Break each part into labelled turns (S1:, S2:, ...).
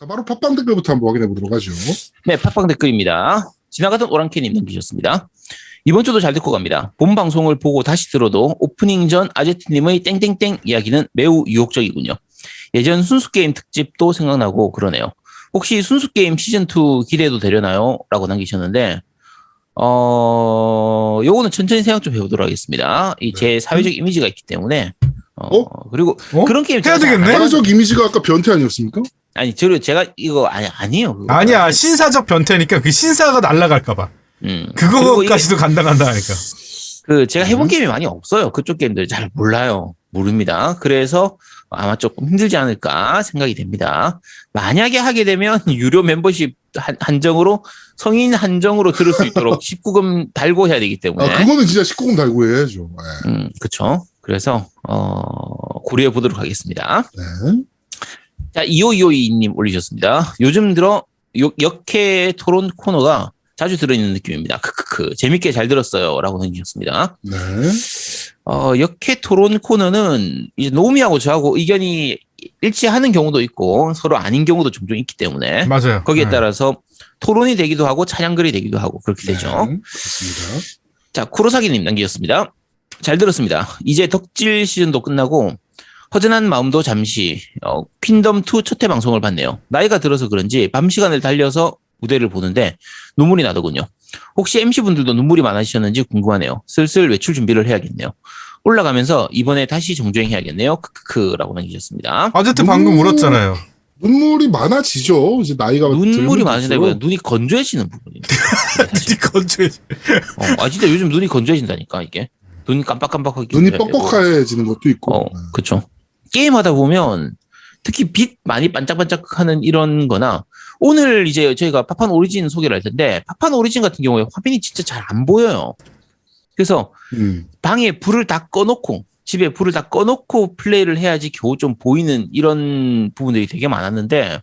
S1: 자, 바로 팟빵 댓글부터 한번 확인해 보도록 하죠.
S2: 네, 팟빵 댓글입니다. 지나가던 오랑캐님 남기셨습니다. 이번 주도 잘 듣고 갑니다. 본 방송을 보고 다시 들어도 오프닝 전 아제트님의 땡땡땡 이야기는 매우 유혹적이군요. 예전 순수게임 특집도 생각나고 그러네요. 혹시 순수게임 시즌2 기대도 되려나요? 라고 남기셨는데, 어, 요거는 천천히 생각 좀 해보도록 하겠습니다. 이 제 사회적 이미지가 있기 때문에, 어,
S1: 어?
S2: 그리고
S3: 어?
S2: 그런 게임
S3: 해야 되겠네?
S1: 사회적 이미지가 아까 변태 아니었습니까?
S2: 아니, 저 제가 이거 아니 아니에요. 그거.
S3: 아니야 신사적 변태니까 그 신사가 날라갈까봐
S2: 음.
S3: 그거까지도 간다 간다 하니까
S2: 그 제가 해본
S1: 음.
S2: 게임이 많이 없어요. 그쪽 게임들 잘 몰라요. 모릅니다. 그래서 아마 조금 힘들지 않을까 생각이 됩니다. 만약에 하게 되면 유료 멤버십 한, 한정으로 성인 한정으로 들을 수 있도록 19금 달고 해야 되기 때문에
S1: 아, 그거는 진짜 19금 달고 해야죠. 네.
S2: 음, 그쵸. 그래서 어 고려해 보도록 하겠습니다.
S1: 네.
S2: 자, 2525님 올리셨습니다. 요즘 들어 요- 역회 토론 코너가 자주 들어있는 느낌입니다. 크크크. 재밌게 잘 들었어요. 라고 남기셨습니다.
S1: 네.
S2: 어, 역회 토론 코너는 이제 노미하고 저하고 의견이 일치하는 경우도 있고 서로 아닌 경우도 종종 있기 때문에
S3: 맞아요
S2: 거기에
S3: 네.
S2: 따라서 토론이 되기도 하고 차량글이 되기도 하고 그렇게 되죠.
S1: 네. 그렇습니다.
S2: 자, 쿠로사기님 남기셨습니다. 잘 들었습니다. 이제 덕질 시즌도 끝나고 허전한 마음도 잠시 어, 퀸덤 2 첫 회 방송을 봤네요. 나이가 들어서 그런지 밤 시간을 달려서 무대를 보는데 눈물이 나더군요. 혹시 MC분들도 눈물이 많으셨는지 궁금하네요. 슬슬 외출 준비를 해야겠네요. 올라가면서 이번에 다시 정주행해야겠네요. 크크크라고 남기셨습니다.
S3: 아제트 방금
S1: 음.
S3: 울었잖아요
S1: 눈물이 많아지죠. 이제 나이가
S2: 눈물이?
S1: 들수록.
S2: 눈이 건조해지는 부분이에요.
S3: 니 건조해
S2: 어, 아 진짜 요즘 눈이 건조해진다니까 이게. 눈이 깜빡깜빡하게
S1: 눈이. 뻑뻑해지는 것도 있고.
S2: 어, 그쵸. 게임하다 보면 특히 빛 많이 반짝반짝하는 이런 거나 오늘 이제 저희가 파판 오리진 소개를 할 텐데 파판 오리진 같은 경우에 화면이 진짜 잘 안 보여요. 그래서
S1: 음.
S2: 방에 불을 다 꺼놓고 집에 불을 다 꺼놓고 플레이를 해야지 겨우 좀 보이는 이런 부분들이 되게 많았는데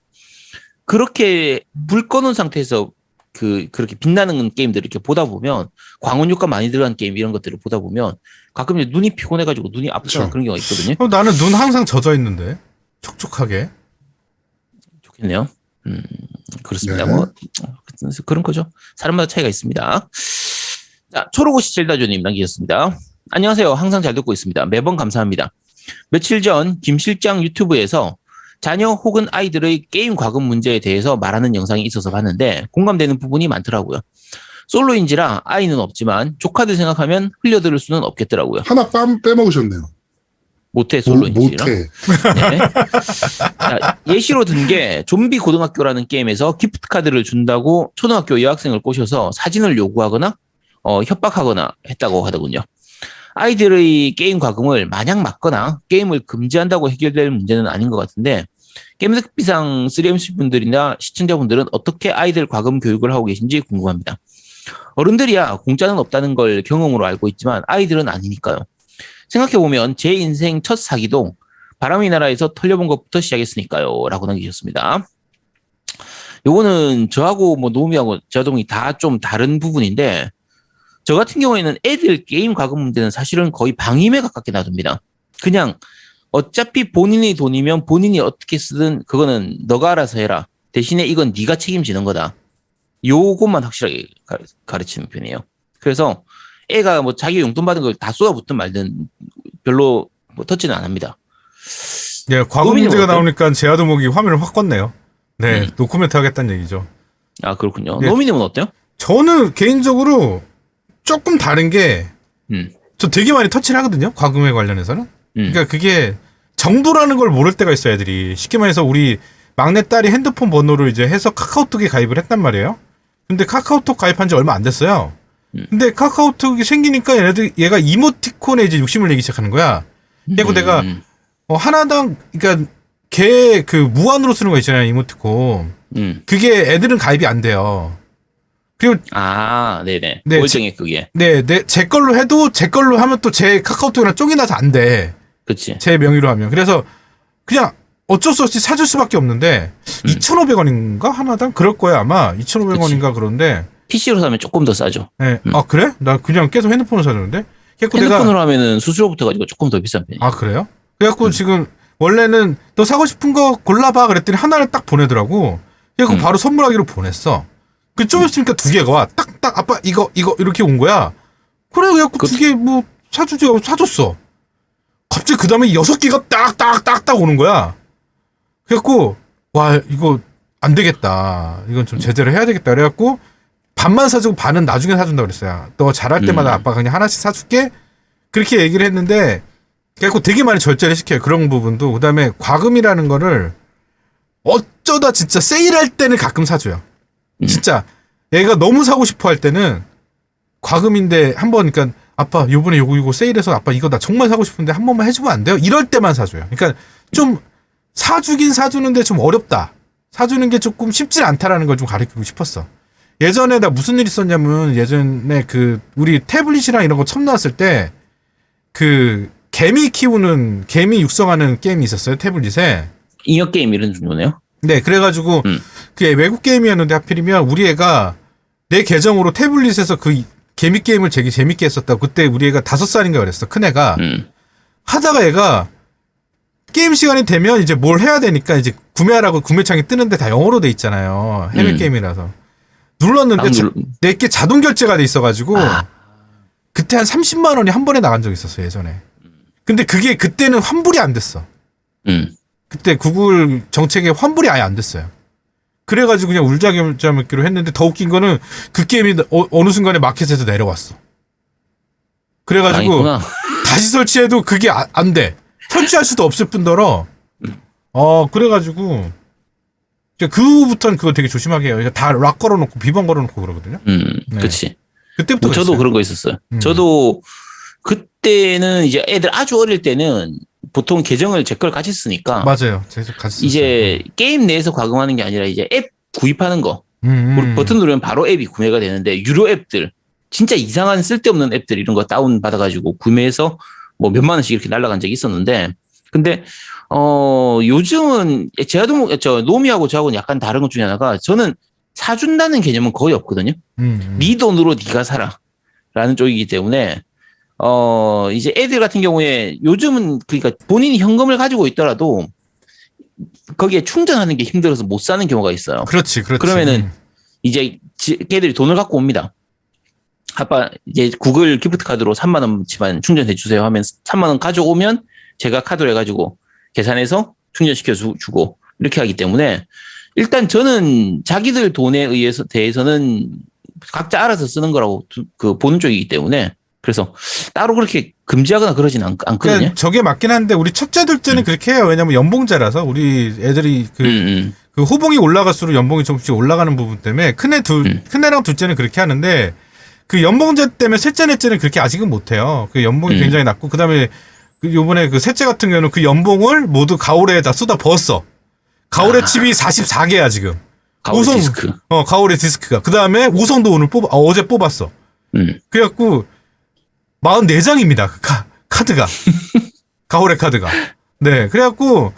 S2: 그렇게 불 꺼놓은 상태에서 그 그렇게 빛나는 게임들을 이렇게 보다 보면 광원 효과 많이 들어간 게임 이런 것들을 보다 보면 가끔 이제 눈이 피곤해가지고 눈이 아프거나
S1: 그쵸.
S2: 그런 경우가 있거든요.
S3: 어, 나는 눈 항상 젖어 있는데 촉촉하게
S2: 좋겠네요. 음, 그렇습니다.
S1: 네.
S2: 뭐, 그런 거죠. 사람마다 차이가 있습니다. 자, 초록옷이 젤다조님 남기셨습니다. 안녕하세요. 항상 잘 듣고 있습니다. 매번 감사합니다. 며칠 전 김 실장 유튜브에서 자녀 혹은 아이들의 게임 과금 문제에 대해서 말하는 영상이 있어서 봤는데 공감되는 부분이 많더라고요. 솔로인지라 아이는 없지만 조카들 생각하면 흘려들을 수는 없겠더라고요.
S1: 하나 빰 빼먹으셨네요.
S2: 모태
S1: 모-
S2: 솔로인지라.
S1: 못해.
S2: 네. 자, 예시로 든 게 좀비 고등학교라는 게임에서 기프트 카드를 준다고 초등학교 여학생을 꼬셔서 사진을 요구하거나 어, 협박하거나 했다고 하더군요. 아이들의 게임 과금을 마냥 막거나 게임을 금지한다고 해결될 문제는 아닌 것 같은데 게임 특비상 3MC 분들이나 시청자분들은 어떻게 아이들 과금 교육을 하고 계신지 궁금합니다. 어른들이야 공짜는 없다는 걸 경험으로 알고 있지만 아이들은 아니니까요. 생각해보면 제 인생 첫 사기도 바람의 나라에서 털려본 것부터 시작했으니까요. 라고 남기셨습니다. 요거는 저하고 뭐 노미하고 저동이 다 좀 다른 부분인데 저 같은 경우에는 애들 게임 과금 문제는 사실은 거의 방임에 가깝게 놔둡니다. 그냥 어차피 본인의 돈이면 본인이 어떻게 쓰든 그거는 너가 알아서 해라. 대신에 이건 네가 책임지는 거다. 요것만 확실하게 가- 가르치는 편이에요. 그래서 애가 뭐 자기 용돈 받은 걸 다 쏟아붓든 말든 별로 뭐 터치는 안 합니다.
S3: 예 과거
S2: 노미는
S3: 문제가? 나오니까 제아도목이 화면을 확 껐네요 네
S2: 음.
S3: 노코멘트 하겠다는 얘기죠
S2: 아 그렇군요.
S3: 네.
S2: 노미님은 어때요?
S3: 저는 개인적으로 조금 다른 게저
S2: 음.
S3: 되게 많이 터치를 하거든요 과금에 관련해서는
S2: 음.
S3: 그러니까 그게 정도라는 걸 모를 때가 있어 애들이 쉽게 말해서 우리 막내딸이 핸드폰 번호를 이제 해서 카카오톡에 가입을 했단 말이에요 근데 카카오톡 가입한 지 얼마 안 됐어요
S2: 음.
S3: 근데 카카오톡이 생기니까 얘네들 얘가 이모티콘에 이제 욕심을 내기 시작하는 거야 그리고 내가
S2: 음,
S3: 어, 하나당 그러니까 걔 그 무한으로 쓰는 거 있잖아요 이모티콘
S2: 음.
S3: 그게 애들은 가입이 안 돼요 그리고
S2: 아, 네네.
S3: 네,
S2: 월정액 그게.
S3: 네, 내, 제 걸로 해도 제 걸로 하면 또 제 카카오톡이랑 쪽이 나서 안 돼.
S2: 그치.
S3: 제 명의로 하면. 그래서 그냥 어쩔 수 없이 사줄 수밖에 없는데
S2: 음.
S3: 2,500원인가 하나당 그럴 거야 아마 2,500원인가 그런데
S2: PC로 사면 조금 더 싸죠.
S3: 네.
S2: 음.
S3: 아 그래? 나 그냥 계속 핸드폰으로 사는데. 그래갖고 내가
S2: 핸드폰으로 하면은 수수료부터 가지고 조금 더 비싼 편이에요.
S3: 아 그래요? 그래갖고
S2: 음.
S3: 지금 원래는 너 사고 싶은 거 골라봐 그랬더니 하나를 딱 보내더라고. 그래서
S2: 음.
S3: 바로 선물하기로 보냈어. 그좀 있으니까 두 개가 와. 딱딱 아빠 이거 이거 이렇게 온 거야. 그래 그래갖고
S2: 그-
S3: 두개 뭐 사주지 하고 사줬어. 갑자기 그 다음에 여섯 개가 딱딱딱딱 오는 거야. 그래갖고 와 이거 안 되겠다. 이건 좀 제대로 해야 되겠다. 그래갖고 반만 사주고 반은 나중에 사준다 그랬어요. 너 잘할 때마다
S2: 음.
S3: 아빠가 그냥 하나씩 사줄게. 그렇게 얘기를 했는데 그래갖고 되게 많이 절제를 시켜요. 그런 부분도. 그 다음에 과금이라는 거를 어쩌다 진짜 세일할 때는 가끔 사줘요.
S2: 음.
S3: 진짜 얘가 너무 사고 싶어 할 때는 과금인데 한번 그러니까 아빠 요번에 요거 요거 세일해서 아빠 이거 나 정말 사고 싶은데 한 번만 해주면 안 돼요? 이럴 때만 사줘요. 그러니까 좀 사주긴 사주는데 좀 어렵다. 사주는 게 조금 쉽지 않다라는 걸 좀 가르치고 싶었어. 예전에 나 무슨 일 있었냐면 예전에 그 우리 태블릿이랑 이런 거 처음 나왔을 때 그 개미 키우는 개미 육성하는 게임이 있었어요 태블릿에.
S2: 잉여 게임 이런 종류네요.
S3: 네, 그래가지고
S2: 음.
S3: 그게 외국 게임이었는데 하필이면 우리 애가 내 계정으로 태블릿에서 그 이- 개미 게임을 되게 재밌게 했었다고 그때 우리 애가 다섯 살인가 그랬어 큰 애가
S2: 음.
S3: 하다가 애가 게임 시간이 되면 이제 뭘 해야 되니까 이제 구매하라고 구매창이 뜨는데 다 영어로 돼 있잖아요 해외
S2: 음.
S3: 게임이라서 눌렀는데
S2: 딱 눌-
S3: 내게 자동 결제가 돼 있어가지고
S2: 아.
S3: 그때 한 30만 원이 한 번에 나간 적 있었어 예전에 근데 그게 그때는 환불이 안 됐어
S2: 음.
S3: 그때 구글 정책에 환불이 아예 안 됐어요. 그래가지고 그냥 울자 결자 먹기로 했는데 더 웃긴 거는 그 게임이 어, 느 순간에 마켓에서 내려왔어. 그래가지고. 다시 설치해도 그게 아- 안 돼. 설치할 수도 없을 뿐더러 어 그래가지고 그 후부터는 그거 되게 조심하게 해요. 다락 걸어놓고 비번 걸어놓고 그러거든요.
S2: 음.
S3: 네.
S2: 그치.
S3: 그때부터
S2: 뭐 저도
S3: 그랬어요.
S2: 그런 거 있었어요.
S3: 음.
S2: 저도 그때는 이제 애들 아주 어릴 때는 보통 계정을 제 걸 같이 쓰니까
S3: 맞아요. 제가 같이.
S2: 이제 게임 내에서 과금하는 게 아니라 이제 앱 구입하는 거
S3: 음, 음.
S2: 버튼 누르면 바로 앱이 구매가 되는데 유료 앱들 진짜 이상한 쓸데없는 앱들 이런 거 다운 받아가지고 구매해서 뭐 몇만 원씩 이렇게 날라간 적이 있었는데 근데 어 요즘은 제아도 저 노미하고 저하고는 약간 다른 것 중에 하나가 저는 사준다는 개념은 거의 없거든요.
S3: 음, 음.
S2: 네 돈으로 네가 사라라는 쪽이기 때문에 어 이제 애들 같은 경우에 요즘은 그러니까 본인이 현금을 가지고 있더라도 거기에 충전하는 게 힘들어서 못 사는 경우가 있어요.
S3: 그렇지, 그렇지.
S2: 그러면은
S3: 음.
S2: 이제 지- 걔들이 돈을 갖고 옵니다. 아빠 이제 구글 기프트 카드로 3만 원치만 충전해 주세요 하면 3만 원 가져오면 제가 카드로 해가지고 계산해서 충전시켜 주- 주고 이렇게 하기 때문에 일단 저는 자기들 돈에 의해서 대해서는 각자 알아서 쓰는 거라고 두- 그 보는 쪽이기 때문에 그래서 따로 그렇게 금지하거나 그러진 않, 않거든요.
S3: 그러니까 저게 맞긴 한데 우리 첫째 둘째는 그렇게 해요. 왜냐면 연봉자라서 우리 애들이 그,
S2: 음, 음.
S3: 그 호봉이 올라갈수록 연봉이 조금씩 올라가는 부분 때문에 큰애 둘
S2: 음.
S3: 큰애랑 둘째는 그렇게 하는데 그 연봉제 때문에 셋째 넷째는 그렇게 아직은 못 해요. 그 연봉이
S2: 음.
S3: 굉장히 낮고 그 다음에 그 요번에 그 셋째 같은 경우는 그 연봉을 모두 가오레에다 쏟아 부었어. 가오레
S2: 아.
S3: 칩이 44개야 지금.
S2: 가올
S3: 우선-
S2: 디스크.
S3: 어 가오레 디스크가. 그 다음에 우성도 오늘 뽑아 어, 어제 뽑았어.
S2: 음.
S3: 그래갖고 44장입니다. 그 카, 카드가. 가오레 카드가. 네. 그래갖고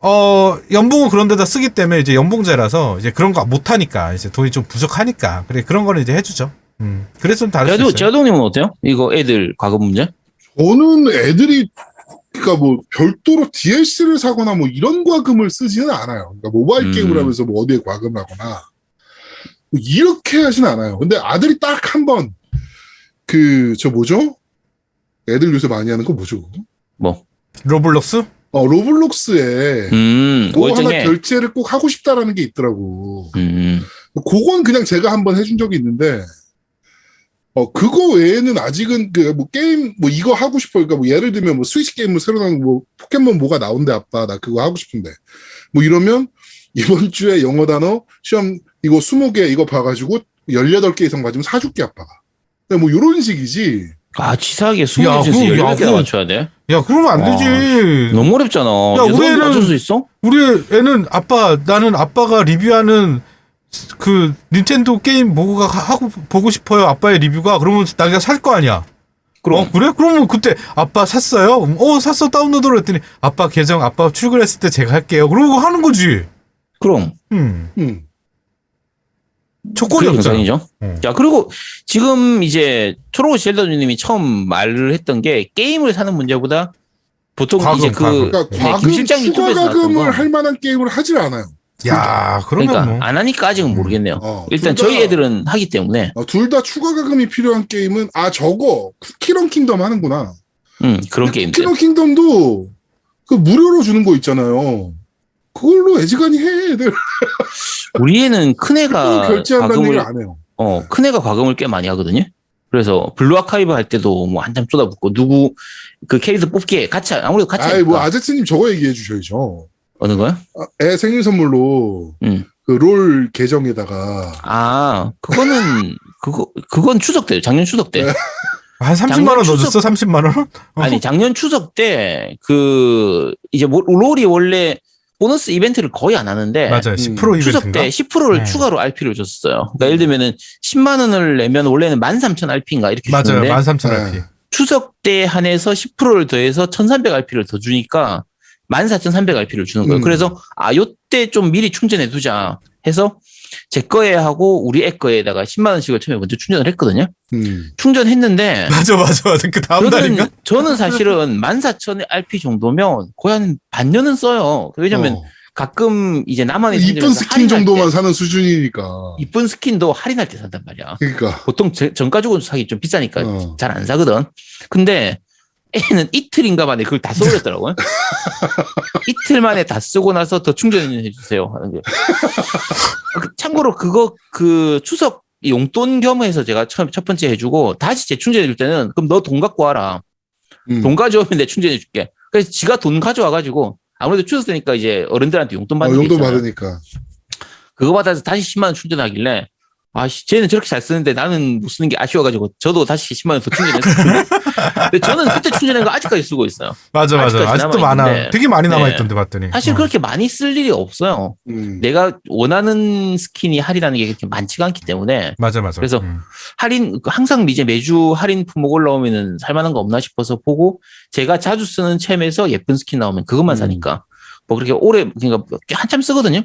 S3: 어 연봉을 그런 데다 쓰기 때문에 이제 연봉제라서 이제 그런 거 못 하니까 이제 돈이 좀 부족하니까 그래 그런 거는 이제 해주죠. 음. 그래서 좀 다를 있어요.
S2: 제아동님은 어때요? 이거 애들 과금 문제?
S1: 저는 애들이 그러니까 뭐 별도로 DLC를 사거나 뭐 이런 과금을 쓰지는 않아요. 그러니까 모바일
S2: 음.
S1: 게임을 하면서 뭐 어디에 과금을 하거나 뭐 이렇게 하진 않아요. 근데 아들이 딱 한 번 그 저 뭐죠? 애들 요새 많이 하는 거 뭐죠?
S2: 뭐?
S3: 로블록스?
S1: 어 로블록스에
S2: 음,
S1: 뭐 하나
S2: 월정에.
S1: 결제를 꼭 하고 싶다라는 게 있더라고.
S2: 음.
S1: 그건 그냥 제가 한번 해준 적이 있는데, 어, 그거 외에는 아직은 그 뭐 게임, 뭐 이거 하고 싶어. 그러니까 뭐 예를 들면 뭐 스위치 게임 뭐 새로 나온 뭐 포켓몬 뭐가 나온대 아빠. 나 그거 하고 싶은데. 뭐 이러면 이번 주에 영어 단어 시험 이거 20개 이거 봐가지고 18개 이상 맞으면 사줄게 아빠가. 근데 뭐 이런 식이지.
S2: 아, 치사하게
S3: 야,
S2: 20개에서
S3: 그거- 야,
S2: 18개나
S3: 그거-
S2: 맞춰야 돼?
S3: 야 그러면 안
S2: 와,
S3: 되지.
S2: 너무 어렵잖아.
S3: 야, 우리는-
S2: 맞출 수 있어?
S3: 우리 애는 아빠 나는 아빠가 리뷰하는 그 닌텐도 게임 보고 하고 보고 싶어요. 아빠의 리뷰가 그러면 나가 살 거 아니야.
S2: 그럼.
S3: 어, 그래? 그러면 그때 아빠 샀어요? 어, 샀어. 다운로드를 했더니 아빠 계정 아빠 출근했을 때 제가 할게요. 그러고 하는 거지.
S2: 그럼.
S3: 음.
S1: 음.
S3: 조건이
S2: 그게
S3: 없잖아.
S2: 정상이죠.
S3: 어.
S2: 자, 그리고 지금 이제 초록옷 젤더님이 처음 말을 했던 게 게임을 사는 문제보다 보통
S3: 과금,
S2: 이제 그
S3: 과금.
S1: 그러니까
S2: 네, 김
S1: 과금 추가
S2: 거.
S1: 할 만한 게임을 하질 않아요.
S3: 야, 그러면
S2: 그러니까
S3: 뭐.
S2: 안 하니까 아직은 모르겠네요.
S1: 어,
S2: 일단
S1: 둘 다-
S2: 저희 애들은 하기 때문에
S1: 둘 다 추가 과금이 필요한 게임은 아 저거 쿠키런 킹덤 하는구나.
S2: 음, 그런 게임들.
S1: 쿠키런 킹덤도 그 무료로 주는 거 있잖아요. 그걸로 애지간히 해 애들.
S2: 우리 애는 큰 애가
S1: 결제한다는
S2: 과금을
S1: 얘기를 안 해요.
S2: 어, 큰 애가 과금을 꽤 많이 하거든요. 그래서 블루 아카이브 할 때도 뭐 한참 쏟아붓고 누구 그 캐릭터 뽑기에 같이 아무래도 같이
S1: 아이
S2: 하니까.
S1: 뭐 아제트님 저거 얘기해 주셔야죠.
S2: 어느 거요?
S1: 아, 애 생일 선물로
S2: 음.
S1: 그롤 계정에다가
S2: 아, 그거는 그거 그건 추석 때요. 작년 추석 때.
S3: 한 30만
S2: 작년
S3: 원
S2: 추석-
S3: 넣어줬어? 30만 원? 어.
S2: 아니 작년 추석 때 그 이제 뭐 롤이 원래 보너스 이벤트를 거의 안 하는데
S3: 맞아요.
S1: 음.
S3: 10%
S2: 추석
S3: 이벤트인가?
S2: 때 10%를
S3: 네.
S2: 추가로 RP를 줬어요. 그러니까 예를 들면은 10만 원을 내면 원래는 13,000 RP인가 이렇게
S3: 맞아요.
S2: 주는데
S3: 13,000
S1: 네.
S3: RP.
S2: 추석 때 한해서 10%를 더해서 1,300 RP를 더 주니까 14,300 RP를 주는 거예요.
S1: 음.
S2: 그래서 아 요때 좀 미리 충전해 두자 해서 제 거에 하고 우리 애 거에다가 10만 원씩을 처음에 먼저 충전을 했거든요.
S1: 음.
S2: 충전했는데
S3: 맞아, 맞아, 맞아. 그 다음 달인가?
S2: 저는 사실은 14,000 RP 정도면 거의 한 반년은 써요. 왜냐면
S1: 어.
S2: 가끔 이제 나만의
S1: 이쁜 스킨 정도만
S2: 때
S1: 사는 수준이니까.
S2: 이쁜 스킨도 할인할 때 산단 말이야.
S1: 그러니까.
S2: 보통 제- 정가 주고 사기 좀 비싸니까
S1: 어.
S2: 잘안 사거든. 근데 애는 이틀인가 만에 그걸 다 써버렸더라고요. 이틀 만에 다 쓰고 나서 더 충전해 주세요 하는 게. 그 참고로 그거 그 추석 용돈 겸해서 제가 처음 첫 번째 해주고 다시 재충전해 줄 때는 그럼 너 돈 갖고 와라.
S1: 음.
S2: 돈 가져오면 내 충전해 줄게. 그래서 지가 돈 가져와 가지고 아무래도 추석 때니까 이제 어른들한테 용돈
S1: 어,
S2: 받는 게
S1: 용돈
S2: 있잖아요.
S1: 받으니까.
S2: 그거 받아서 다시 10만 원 충전하길래 아, 씨, 쟤는 저렇게 잘 쓰는데 나는 못 쓰는 게 아쉬워가지고 저도 다시 10만 원 더 충전했어요. 근데 저는 그때 충전한 거 아직까지 쓰고 있어요.
S3: 맞아, 맞아. 아직도. 많아. 되게 많이
S2: 네.
S3: 남아있던데, 봤더니.
S2: 사실
S3: 어.
S2: 그렇게 많이 쓸 일이 없어요.
S1: 음.
S2: 내가 원하는 스킨이 할인하는 게 그렇게 많지가 않기 때문에
S3: 맞아, 맞아.
S2: 그래서
S3: 음.
S2: 할인 항상 이제 매주 할인 품목 올라오면은 살만한 거 없나 싶어서 보고 제가 자주 쓰는 챔에서 예쁜 스킨 나오면 그것만
S1: 음.
S2: 사니까 뭐 그렇게 오래 그러니까 한참 쓰거든요.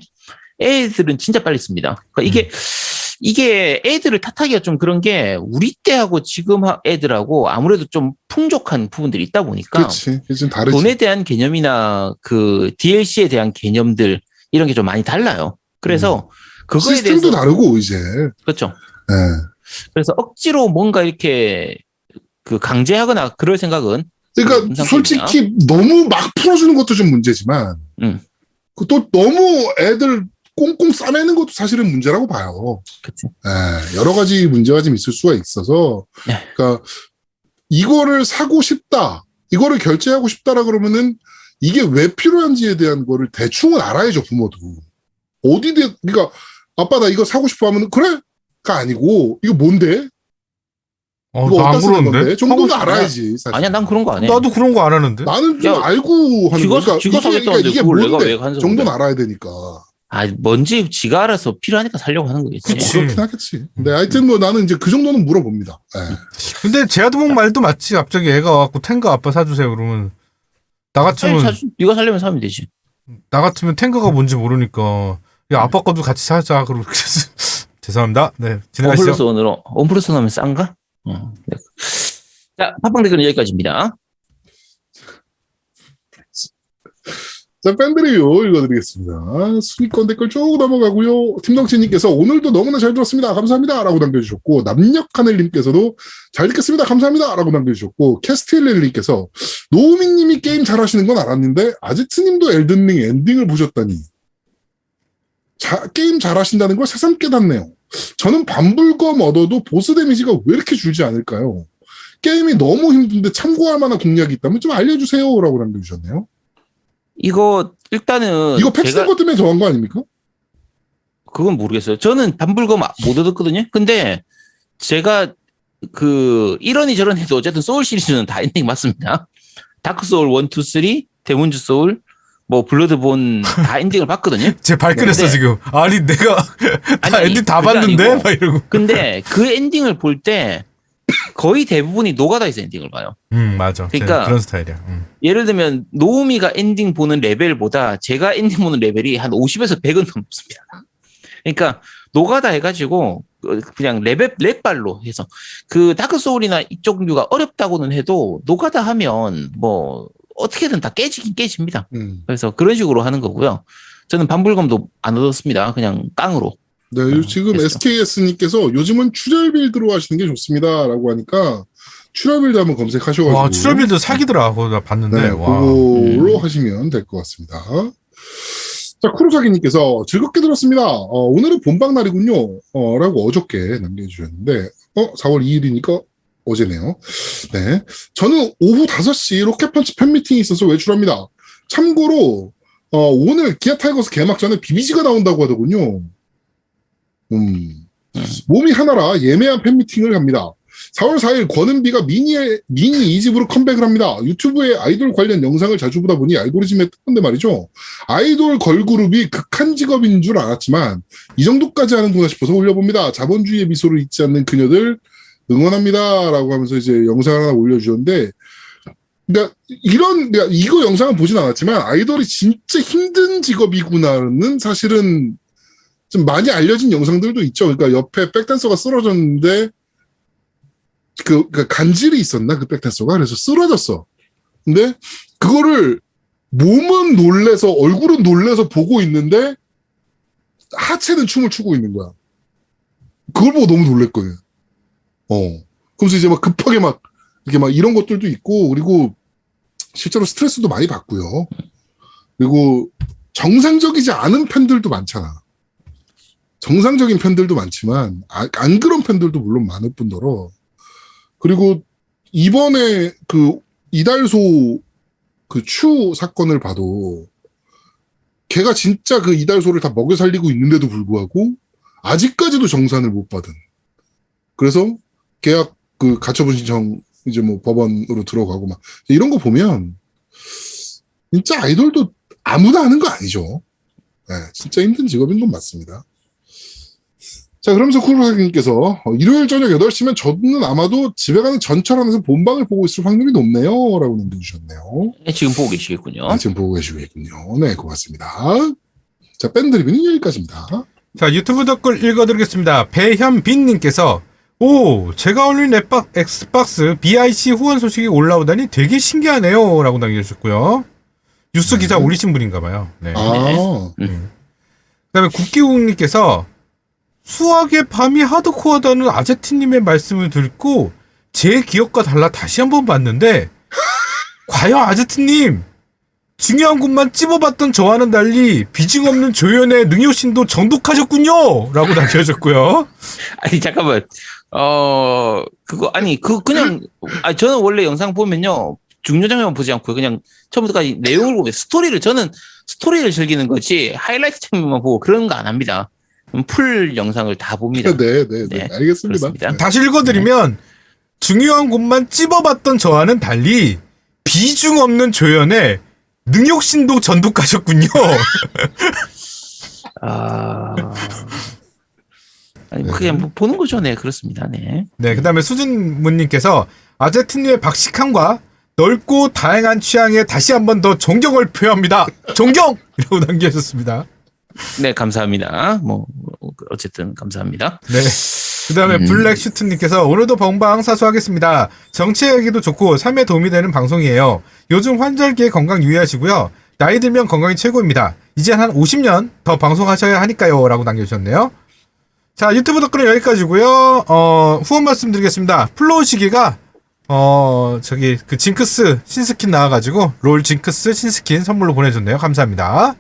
S2: 애들은 진짜 빨리 씁니다. 그러니까 이게 이게 애들을 탓하기가 좀 그런 게 우리 때하고 지금 하- 애들하고 아무래도 좀 풍족한 부분들이 있다 보니까
S1: 다르지.
S2: 돈에 대한 개념이나 그 DLC에 대한 개념들 이런 게 좀 많이 달라요. 그래서 그거에
S1: 음. 시스템도
S2: 대해서
S1: 다르고 이제.
S2: 그렇죠.
S1: 네.
S2: 그래서 억지로 뭔가 이렇게 그 강제하거나 그럴 생각은
S1: 그러니까
S2: 음상
S1: 솔직히 너무 막 풀어주는 것도 좀 문제지만
S2: 음.
S1: 그또 너무 애들 꽁꽁 싸매는 것도 사실은 문제라고 봐요.
S2: 그치.
S1: 예, 여러 가지 문제가 좀 있을 수가 있어서
S2: 네.
S1: 그러니까 이거를 사고 싶다, 이거를 결제하고 싶다라 그러면은 이게 왜 필요한지에 대한 거를 대충은 알아야죠 부모도 어디 대 그러니까 아빠 나 이거 사고 싶어 하면은 그래가 아니고 이거 뭔데
S3: 어,
S1: 이거
S3: 나안 그러는데?
S1: 건데 정도는 알아야지 사실.
S2: 아니야 난 그런 거안 해.
S3: 나도 그런 거 안 하는데.
S1: 나는 좀
S2: 야,
S1: 알고 하는 거니까
S2: 쥐가 사겠다는데
S1: 이게 뭔데 정도는
S2: 해?
S1: 알아야 되니까
S2: 아 뭔지 지가 알아서 필요하니까 살려고 하는 거겠지.
S3: 그치.
S1: 그렇긴 하겠지. 근데 하여튼 뭐 나는 이제 그 정도는 물어봅니다. 예.
S3: 근데 제아드목 말도 맞지. 갑자기 애가 와갖고 탱가 아빠 사주세요. 그러면 나
S2: 살,
S3: 같으면
S2: 사, 네가 살려면 사면 되지.
S3: 나 같으면 탱가가 뭔지 모르니까 야 아빠 거도 같이 사자. 그러고 죄송합니다.
S2: 네원 플러스
S3: 지나가시죠.
S2: 원으로 원 플러스 원하면 싼가? 어. 네. 자 팟빵 댓글은 여기까지입니다.
S1: 자, 리뷰 읽어드리겠습니다. 순위권 댓글 쭉 넘어가고요. 팀덩치님께서 오늘도 너무나 잘 들었습니다. 감사합니다. 라고 남겨주셨고, 남녘하늘님께서도 잘 듣겠습니다. 감사합니다. 라고 남겨주셨고, 캐스틸렐님께서 노우미님이 게임 잘하시는 건 알았는데, 아지트님도 엘든링 엔딩을 보셨다니. 자, 게임 잘하신다는 걸 새삼 깨닫네요. 저는 반불검 얻어도 보스 데미지가 왜 이렇게 줄지 않을까요? 게임이 너무 힘든데 참고할 만한 공략이 있다면 좀 알려주세요. 라고 남겨주셨네요.
S2: 이거 일단은
S1: 이거 팩
S2: 제가
S1: 쓴것 때문에 정한 거 아닙니까?
S2: 그건 모르겠어요. 저는 반불검 못 얻었거든요. 근데 제가 그 이러니 저러니 해도 어쨌든 소울 시리즈는 다 엔딩 맞습니다. 다크 소울 1, 2, 3, 데몬즈 소울, 뭐 블러드본 다 엔딩을 봤거든요.
S3: 제 발끈했어
S2: 근데-
S3: 지금. 아니 내가 다
S2: 아니,
S3: 엔딩 다
S2: 그게
S3: 봤는데
S2: 아니고.
S3: 막 이러고.
S2: 근데 그 엔딩을 볼 때 거의 대부분이 노가다에서 엔딩을 봐요.
S3: 음 맞아.
S2: 그러니까-
S3: 제 그런 스타일이야. 음.
S2: 예를 들면 노우미가 엔딩 보는 레벨보다 제가 엔딩 보는 레벨이 한 50에서 100은 넘습니다. 그러니까 노가다 해가지고 어, 그냥 레벨 랩발로 해서 그 다크 소울이나 이쪽 류가 어렵다고는 해도 노가다 하면 뭐 어떻게든 다 깨지긴 깨집니다.
S1: 음.
S2: 그래서 그런 식으로 하는 거고요. 저는 반불검도 안 얻었습니다. 그냥 깡으로.
S1: 네,
S2: 어,
S1: 지금. SKS님께서 요즘은 출혈 빌드로 하시는 게 좋습니다라고 하니까 출혈 빌드 한번 검색하셔가지고
S3: 와 출혈빌드 사기더라. 그거 나 봤는데.
S1: 네,
S3: 와.
S1: 그걸로
S2: 음.
S1: 하시면 될 것 같습니다. 자, 쿠로사기님께서 즐겁게 들었습니다. 어, 오늘은 본방 날이군요. 어, 라고 어저께 남겨주셨는데, 어, 4월 2일이니까 어제네요. 네. 저는 오후 5시 로켓펀치 팬미팅이 있어서 외출합니다. 참고로, 어, 오늘 기아 타이거스 개막 전에 비비지가 나온다고 하더군요. 음. 몸이 하나라 예매한 팬미팅을 갑니다. 4월 4일 권은비가 미니 미니 이집으로 컴백을 합니다. 유튜브에 아이돌 관련 영상을 자주 보다 보니 알고리즘에 뜨는데 말이죠. 아이돌 걸그룹이 극한 직업인 줄 알았지만 이 정도까지 하는구나 싶어서 올려봅니다. 자본주의의 미소를 잊지 않는 그녀들 응원합니다 라고 하면서 이제 영상을 하나 올려주셨는데 그러니까 이런 그러니까 이거 영상은 보진 않았지만 아이돌이 진짜 힘든 직업이구나는 사실은 좀 많이 알려진 영상들도 있죠. 그러니까 옆에 백댄서가 쓰러졌는데 그, 그 간질이 있었나 그 백댄서가 그래서 쓰러졌어. 근데 그거를 몸은 놀래서 얼굴은 놀래서 보고 있는데 하체는 춤을 추고 있는 거야. 그걸 보고 너무 놀랬거든. 어. 그러면서 이제 막 급하게 막 이렇게 막 이런 것들도 있고 그리고 실제로 스트레스도 많이 받고요. 그리고 정상적이지 않은 팬들도 많잖아. 정상적인 팬들도 많지만 아- 안 그런 팬들도 물론 많을 뿐더러 그리고 이번에 그 이달소 그 추 사건을 봐도 걔가 진짜 그 이달소를 다 먹여 살리고 있는데도 불구하고 아직까지도 정산을 못 받은. 그래서 계약 그 가처분 신청 이제 뭐 법원으로 들어가고 막 이런 거 보면 진짜 아이돌도 아무나 하는 거 아니죠. 네, 진짜 힘든 직업인 건 맞습니다. 자, 그러면서 쿠르사님께서 어, 일요일 저녁 8시면 저는 아마도 집에 가는 전철 안에서 본방을 보고 있을 확률이 높네요. 라고 남겨주셨네요.
S2: 네, 지금 보고 계시겠군요.
S1: 아, 지금 보고 계시겠군요. 네, 고맙습니다. 자, 밴드 리뷰는 여기까지입니다.
S3: 자, 유튜브 댓글 읽어드리겠습니다. 배현빈님께서, 오, 제가 올린 엑박, 엑스박스 BIC 후원 소식이 올라오다니 되게 신기하네요. 라고 남겨주셨고요. 뉴스 기사
S1: 네.
S3: 올리신 분인가 봐요. 네.
S1: 아,
S3: 그 다음에 국기국님께서, 수학의 밤이 하드코어다는 아제트님의 말씀을 듣고, 제 기억과 달라 다시 한번 봤는데, 과연 아제트님, 중요한 곳만 찝어봤던 저와는 달리 비중 없는 조연의 능효신도 정독하셨군요! 라고 남겨줬고요.
S2: 아니 잠깐만. 어 그거 아니 그 그냥 아 저는 원래 영상 보면요 중요 장면 보지 않고 그냥 처음부터까지 내용을 보면 스토리를 저는 스토리를 즐기는 거지 하이라이트 장면만 보고 그런 거 안 합니다. 음, 풀 영상을 다 봅니다.
S1: 네, 네, 네.
S2: 네,
S1: 알겠습니다.
S2: 그렇습니다.
S3: 다시 읽어드리면 중요한 곳만 찝어봤던 저와는 달리 비중 없는 조연에 능욕신도 전독하셨군요.
S2: 아 아니
S1: 네.
S2: 그냥 뭐 보는 거죠, 네 그렇습니다, 네.
S3: 네, 그 다음에 수진문님께서 아제트님의 박식함과 넓고 다양한 취향에 다시 한번 더 존경을 표합니다. 존경! 이라고 남겨주셨습니다.
S2: 네 감사합니다. 뭐 어쨌든 감사합니다.
S3: 네. 그 다음에
S2: 음.
S3: 블랙슈트님께서 오늘도 벙방 사수하겠습니다. 정치 얘기도 좋고 삶에 도움이 되는 방송이에요. 요즘 환절기에 건강 유의하시고요. 나이 들면 건강이 최고입니다. 이제 한 50년 더 방송하셔야 하니까요. 라고 남겨주셨네요. 자, 유튜브 댓글은 여기까지고요 어, 후원 말씀드리겠습니다. 플로우 시기가, 어, 저기, 그 징크스 신스킨 나와가지고, 롤 징크스 신스킨 선물로 보내줬네요. 감사합니다.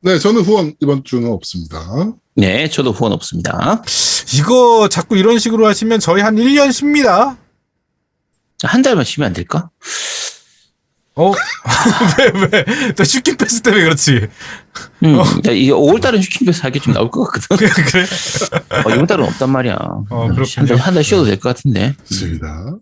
S1: 네, 저는 후원 이번 주는 없습니다.
S2: 네, 저도 후원 없습니다.
S3: 이거 자꾸 이런 식으로 하시면 저희 한 1년 쉽니다.
S2: 한 달만 쉬면 안 될까?
S3: 어? 왜, 왜? 너 슈킹 패스 때문에 그렇지.
S2: 음, 야, 이게 5월달은 슈킹 패스 하게 좀 나올 것 같거든.
S3: 그래?
S2: 어, 이번 달은 없단 말이야.
S3: 어, 그렇군요.
S2: 한 달, 한달 쉬어도 될 것 같은데.
S1: 좋습니다.